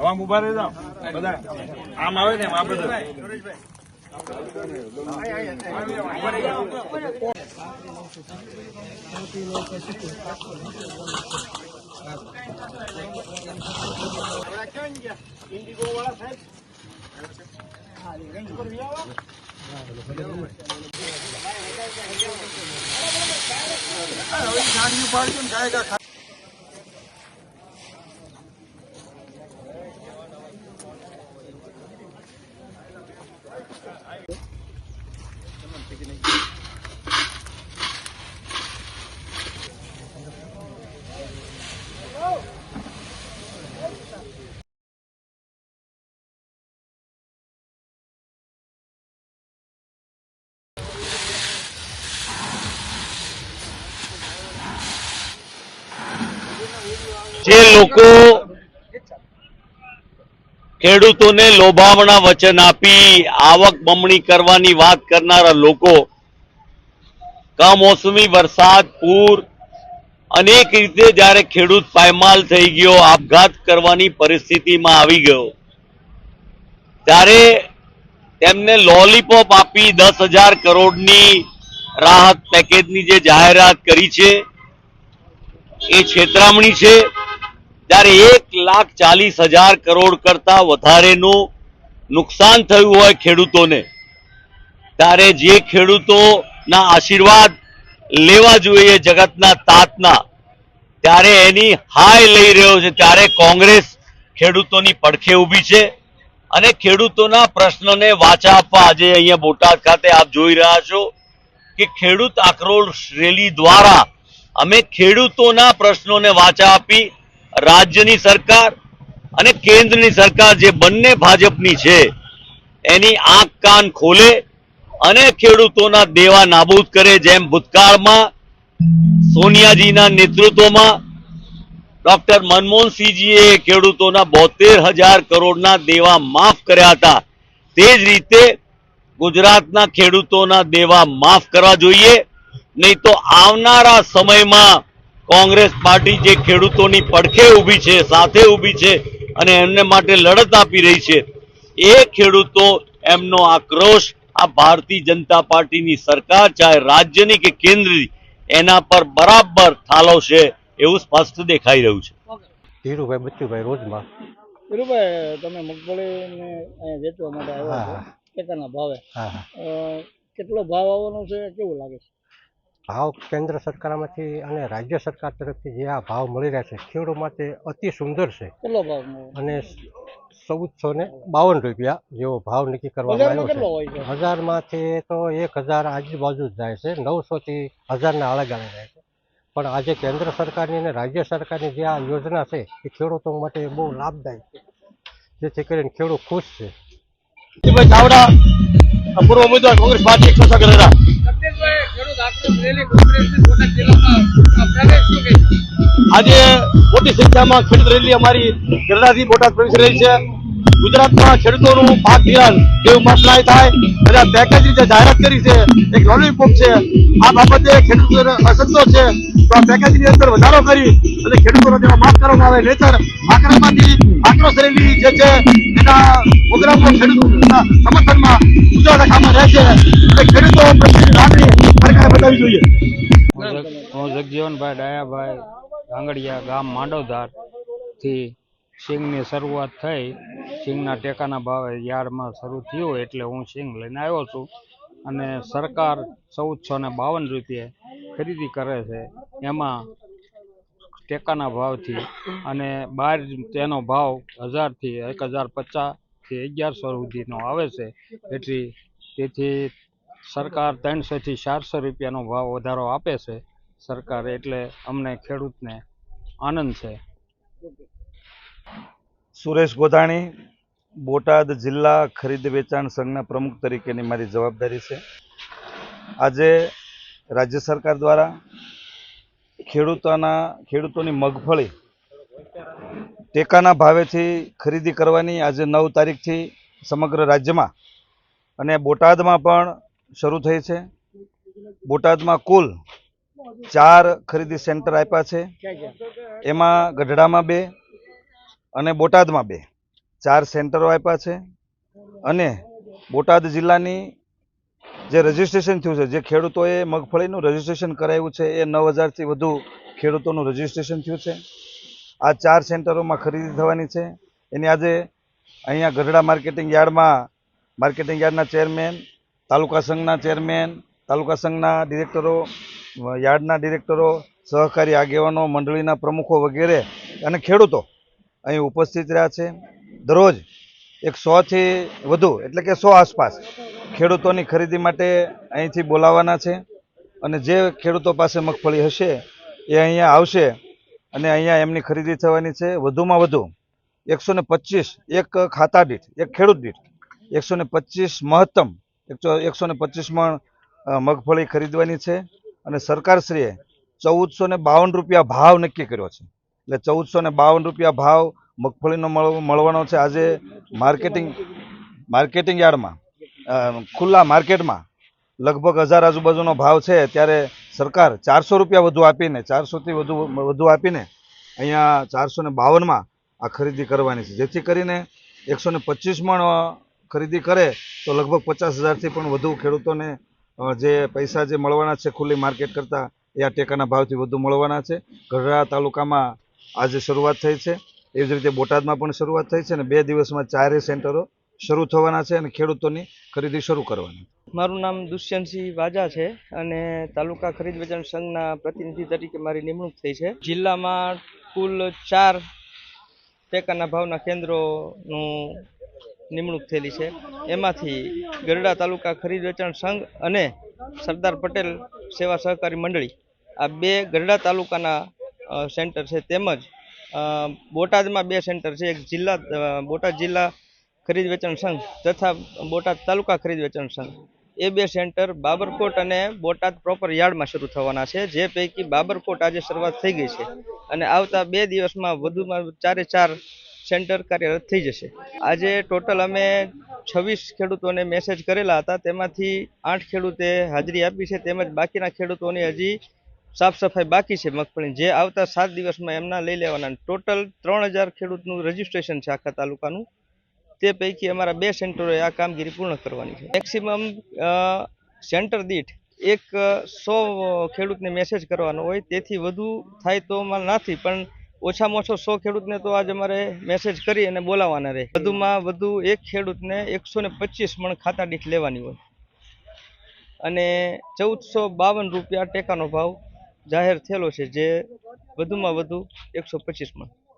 આમ ઊભા રહી જાઓ બધા. આમ આવે ને એમ આ બધા. બધા ક્યાં ગયા ઇન્ડિગો વાળા સાહેબ હા રેન્જ આવો જે લોકો ખેડૂતોને લોભામણા વચન આપી આવક બમણી કરવાની વાત કરનારા લોકો, કમોસમી વરસાદ, પૂર, અનેક રીતે જ્યારે ખેડૂત પાયમાલ થઈ ગયો, આપઘાત કરવાની પરિસ્થિતિમાં આવી ગયો. ત્યારે તેમને લોલીપોપ આપી દસ હજાર કરોડની રાહત પેકેજની જે જાહેરાત કરી છે એ છેતરામણી છે. ત્યારે એક લાખ ચાલીસ હજાર કરોડ કરતા વધારેનું નુકસાન થયું હોય ખેડૂતોને, ત્યારે જે ખેડૂતોના આશીર્વાદ લેવા જોઈએ જગતના તાતના, ત્યારે એની હાય લઈ રહ્યો છે. ત્યારે કોંગ્રેસ ખેડૂતોની પડખે ઊભી છે અને ખેડૂતોના પ્રશ્નને વાચા આપવા આજે અહીંયા બોટાદ ખાતે આપ જોઈ રહ્યા છો કે ખેડૂત આક્રોશ રેલી દ્વારા અમે ખેડૂતોના પ્રશ્નોને વાચા આપી રાજ્યની સરકાર અને કેન્દ્રની સરકાર જે બંને ભાજપની છે, એની આંખ કાન ખોલે અને ખેડૂતોના દેવા નાબૂદ કરે, જેમ ભૂતકાળમાં સોનિયાજીના નેતૃત્વમાં ડોક્ટર મનમોહનસિંહજીએ ખેડૂતોના બોતેર હજાર કરોડના દેવા માફ કર્યા હતા. તે જ રીતે ગુજરાતના ખેડૂતોના દેવા માફ કરવા જોઈએ. નહીં તો આવનારા સમયમાં કોંગ્રેસ પાર્ટી જે ખેડૂતોની પડખે ઊભી છે સાથે ઊભી છે અને એમને માટે લડત આપી રહી છે એ ખેડૂતો એમનો આક્રોશ આ ભારતીય જનતા પાર્ટીની સરકાર ચાહે રાજ્યની કે કેન્દ્રની એના પર બરાબર ઠાલવશે એવું સ્પષ્ટ દેખાઈ રહ્યું છે. ધીરુભાઈ બચ્ચુભાઈ રોજમાં? ધીરુભાઈ તમે મગફળીને અહીંયા વેચવા માટે આવ્યા છો. ટેકાના ભાવે. હા હા. અ, કેટલો ભાવ આવવાનો છે કેવું લાગે છે? ભાવ કેન્દ્ર સરકારમાંથી અને રાજ્ય સરકાર તરફથી જે આ ભાવ મળી રહ્યા છે ખેડૂતો માટે અતિ સુંદર છે. કેટલો ભાવ મળે? અને ચૌદસો ને બાવન રૂપિયા જેવો ભાવ નક્કી કરવામાં આવ્યો છે. હજારમાંથી તો એક હજાર આજુબાજુ જ જાય છે નવસોથી હજારના આળેગાળે જાય છે. પણ આજે કેન્દ્ર સરકારની અને રાજ્ય સરકારની જે આ યોજના છે એ ખેડૂતો માટે બહુ લાભદાયક છે. જેથી કરીને ખેડૂત ખુશ છે. ચાવડા પૂર્વ ઉમેદવાર કોંગ્રેસ પાર્ટી એકસો સગરેરા આજે મોટી સંખ્યામાં ખેડૂત રેલી અમારી ગરડાથી બોટાદ પ્રવેશ રહી છે. ગુજરાતમાં ખેડૂતોનું પાક ધિરાણ કેવું મસલાય થાય? બધા પેકેજ રીતે જાહેરાત કરી છે. એક લોલીપોપ છે. આ બાબતે ખેડૂતોને અસંતોષ છે. તો આ પેકેજની અંદર વધારો કરી અને ખેડૂતોને તેમાં માફ કરવામાં આવે. નહીતર આક્રમણથી આક્રોશ રેલી જે છે, એના પ્રોગ્રામો ખેડૂતોના સમર્થનમાં ગુજરાત ઉજવણા રહે છે. અને ખેડૂતો પ્રત્યેની લાગણી સરકારે બતાવવી જોઈએ. હું જગજીવનભાઈ ડાયાભાઈ ગાંગડિયા ગામ માંડવધારથી સિંગની શરૂઆત થઈ. સિંગના ટેકાના ભાવે યાર્ડમાં શરૂ થયું એટલે હું સિંગ લઈને આવ્યો છું. અને સરકાર ચૌદસો ને બાવન રૂપિયે ખરીદી કરે છે. એમાં ટેકાના ભાવથી અને બહાર તેનો ભાવ હજારથી એક હજાર પચાસથી અગિયારસો સુધીનો આવે છે. એટલી તેથી સરકાર ત્રણસોથી ચારસો રૂપિયાનો ભાવ વધારો આપે છે સરકાર. એટલે અમને ખેડૂતને આનંદ છે. સુરેશ ગોધાણી, બોટાદ જિલ્લા ખરીદ વેચાણ સંઘના પ્રમુખ તરીકેની મારી જવાબદારી છે. આજે રાજ્ય સરકાર દ્વારા ખેડૂતોના, ખેડૂતોની મગફળી ટેકાના ભાવેથી ખરીદી કરવાની આજે નવ તારીખથી સમગ્ર રાજ્યમાં અને બોટાદમાં પણ શરૂ થઈ છે. બોટાદમાં કુલ ચાર ખરીદી સેન્ટર આપ્યા છે. એમાં ગઢડામાં બે અને બોટાદમાં બે. ચાર સેન્ટરો આપ્યા છે અને બોટાદ જિલ્લાની જે રજીસ્ટ્રેશન થયું છે, જે ખેડૂતોએ મગફળીનું રજીસ્ટ્રેશન કરાવ્યું છે, એ નવ હજારથી વધુ ખેડૂતોનું રજીસ્ટ્રેશન થયું છે. આ ચાર સેન્ટરોમાં ખરીદી થવાની છે. એની આજે અહીંયા ગઢડા માર્કેટિંગ યાર્ડમાં, માર્કેટિંગ યાર્ડના ચેરમેન, તાલુકા સંઘના ચેરમેન, તાલુકા સંઘના ડિરેક્ટરો, યાર્ડના ડિરેક્ટરો, સહકારી આગેવાનો, મંડળીના પ્રમુખો વગેરે અને ખેડૂતો અહીં ઉપસ્થિત રહ્યા છે. દરરોજ એક સોથી વધુ, એટલે કે સો આસપાસ ખેડૂતોની ખરીદી માટે અહીંથી બોલાવવાના છે. અને જે ખેડૂતો પાસે મગફળી હશે, એ અહીંયા આવશે અને અહીંયા એમની ખરીદી થવાની છે. વધુમાં વધુ એકસો ને પચીસ, એક ખાતા દીઠ, એક ખેડૂત દીઠ એકસો ને પચીસ મહત્તમ એકસો એકસો ને પચીસ મગફળી ખરીદવાની છે. અને સરકારશ્રીએ ચૌદસો ને બાવન રૂપિયા ભાવ નક્કી કર્યો છે. એટલે ચૌદસો ને બાવન રૂપિયા ભાવ મગફળીનો મળ- મળવાનો છે આજે માર્કેટિંગ માર્કેટિંગ યાર્ડમાં. ખુલ્લા માર્કેટમાં લગભગ હજાર આજુબાજુનો ભાવ છે. ત્યારે સરકાર ચારસો રૂપિયા વધુ આપીને, ચારસોથી વધુ વધુ આપીને અહીંયા ચારસો ને બાવનમાં આ ખરીદી કરવાની છે. જેથી કરીને એકસો ને પચીસમાં ખરીદી કરે તો લગભગ પચાસ હજારથી પણ વધુ ખેડૂતોને જે પૈસા જે મળવાના છે ખુલ્લી માર્કેટ કરતાં એ આ ટેકાના ભાવથી વધુ મળવાના છે. ગઢડા તાલુકામાં આજે શરૂઆત થઈ છે. એવી જ રીતે બોટાદમાં પણ શરૂઆત થઈ છે અને બે દિવસમાં ચારે સેન્ટરો શરૂ થવાના છે અને ખેડૂતોની ખરીદી શરૂ કરવાની. મારું નામ દુષ્યંતસિંહ વાજા છે અને તાલુકા ખરીદ વેચાણ સંઘના પ્રતિનિધિ તરીકે મારી નિમણૂક થઈ છે. જિલ્લામાં કુલ ચાર ટેકાના ભાવના કેન્દ્રોનું નિમણૂક થયેલી છે. એમાંથી ગરડા તાલુકા ખરીદ વેચાણ સંઘ અને સરદાર પટેલ સેવા સહકારી મંડળી. આ બે ગરડા તાલુકાના સેન્ટર છે તેમજ બોટાદમાં બે સેન્ટર છે. એક જિલ્લા બોટાદ જિલ્લા ખરીદ વેચાણ સંઘ તથા બોટાદ તાલુકા ખરીદ વેચાણ સંઘ. એ બે સેન્ટર બાબરકોટ અને બોટાદ પ્રોપર યાર્ડમાં શરૂ થવાના છે. જે પૈકી બાબરકોટ આજે શરૂઆત થઈ ગઈ છે અને આવતા બે દિવસમાં વધુમાં ચારે ચાર સેન્ટર કાર્યરત થઈ જશે. આજે ટોટલ અમે છવ્વીસ ખેડૂતોને મેસેજ કરેલા હતા. તેમાંથી આઠ ખેડૂતે હાજરી આપી છે. તેમજ બાકીના ખેડૂતોની હજી સાફ સફાઈ બાકી છે મગફળી. જે આવતા સાત દિવસમાં એમના લઈ લેવાના. ટોટલ ત્રણ હજાર ખેડૂતનું રજીસ્ટ્રેશન છે આખા તાલુકાનું. તે પૈકી અમારા બે સેન્ટરોએ આ કામગીરી પૂર્ણ કરવાની છે. મેક્સિમમ સેન્ટર દીઠ એક સો ખેડૂતને મેસેજ કરવાનો હોય. તેથી વધુ થાય તો અમારે નથી, પણ ઓછામાં ઓછો સો ખેડૂતને તો આજે અમારે મેસેજ કરી અને બોલાવવાના રહે. વધુમાં વધુ એક ખેડૂતને એકસો ને પચીસ મણ ખાતા દીઠ લેવાની હોય. અને ચૌદસો બાવન રૂપિયા ટેકાનો ભાવ જાહેર થયેલો છે જે વધુમાં વધુ એકસો પચીસ મણ.